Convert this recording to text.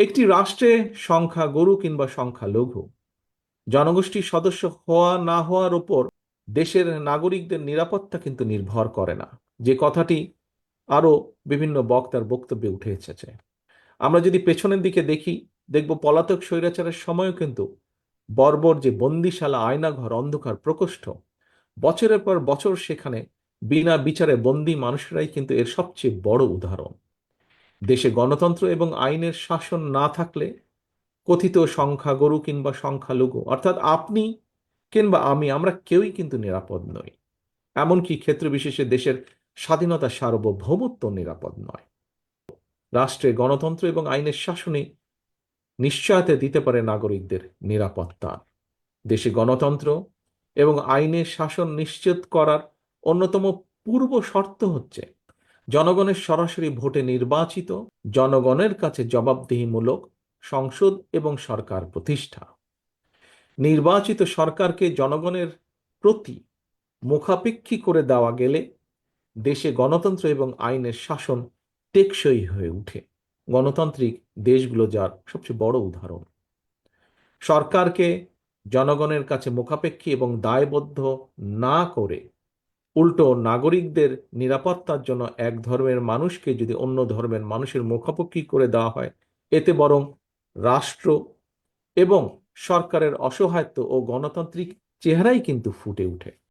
একটি রাষ্ট্রে সংখ্যা গরু কিংবা সংখ্যা লঘু। জনগোষ্ঠীর সদস্য হওয়া না হওয়ার উপর দেশের নাগরিকদের নিরাপত্তা কিন্তু নির্ভর করে না। যে কথাটি আরও বিভিন্ন বক্তার বক্তব্যে উঠে এসেছে। আমরা যদি পেছনের দিকে দেখি, দেখব পলাতক স্বৈরাচারের সময়ও কিন্তু বর্বর যে বন্দিশালা, আয়নাঘর, অন্ধকার, প্রকোষ্ঠ, বছরের পর বছর সেখানে বিনা বিচারে বন্দি মানুষরাই কিন্তু এর সবচেয়ে বড় উদাহরণ। দেশে গণতন্ত্র এবং আইনের শাসন না থাকলে কথিত সংখ্যাগরু কিংবা সংখ্যালঘু, অর্থাৎ আপনি কিংবা আমি, আমরা কেউই কিন্তু নিরাপদ নই। এমনকি ক্ষেত্র বিশেষে দেশের স্বাধীনতা সার্বভৌমত্ব নিরাপদ নয়। রাষ্ট্রে গণতন্ত্র এবং আইনের শাসনে নিশ্চয়তা দিতে পারে নাগরিকদের নিরাপত্তা। দেশে গণতন্ত্র এবং আইনের শাসন নিশ্চিত করার অন্যতম পূর্ব শর্ত হচ্ছে জনগণের সরাসরি ভোটে নির্বাচিত, জনগণের কাছে জবাবদিহিমূলক, সংসদ এবং সরকার প্রতিষ্ঠা। নির্বাচিত সরকারকে জনগণের প্রতি মুখাপেক্ষী করে দেওয়া গেলে দেশে গণতন্ত্র এবং আইনের শাসন টেকসই হয়ে উঠে গণতান্ত্রিক দেশগুলো যার সবচেয়ে বড় উদাহরণ। সরকারকে জনগণের কাছে মুখাপেক্ষী এবং দায়বদ্ধ না করে উল্টো নাগরিকদের নিরাপত্তার জন্য এক ধর্মের মানুষকে যদি অন্য ধর্মের মানুষের মুখাপেক্ষী করে দেওয়া হয়, এতে বরং রাষ্ট্র এবং সরকারের অসহায়ত্ব ও গণতান্ত্রিক চেহারাই কিন্তু ফুটে ওঠে।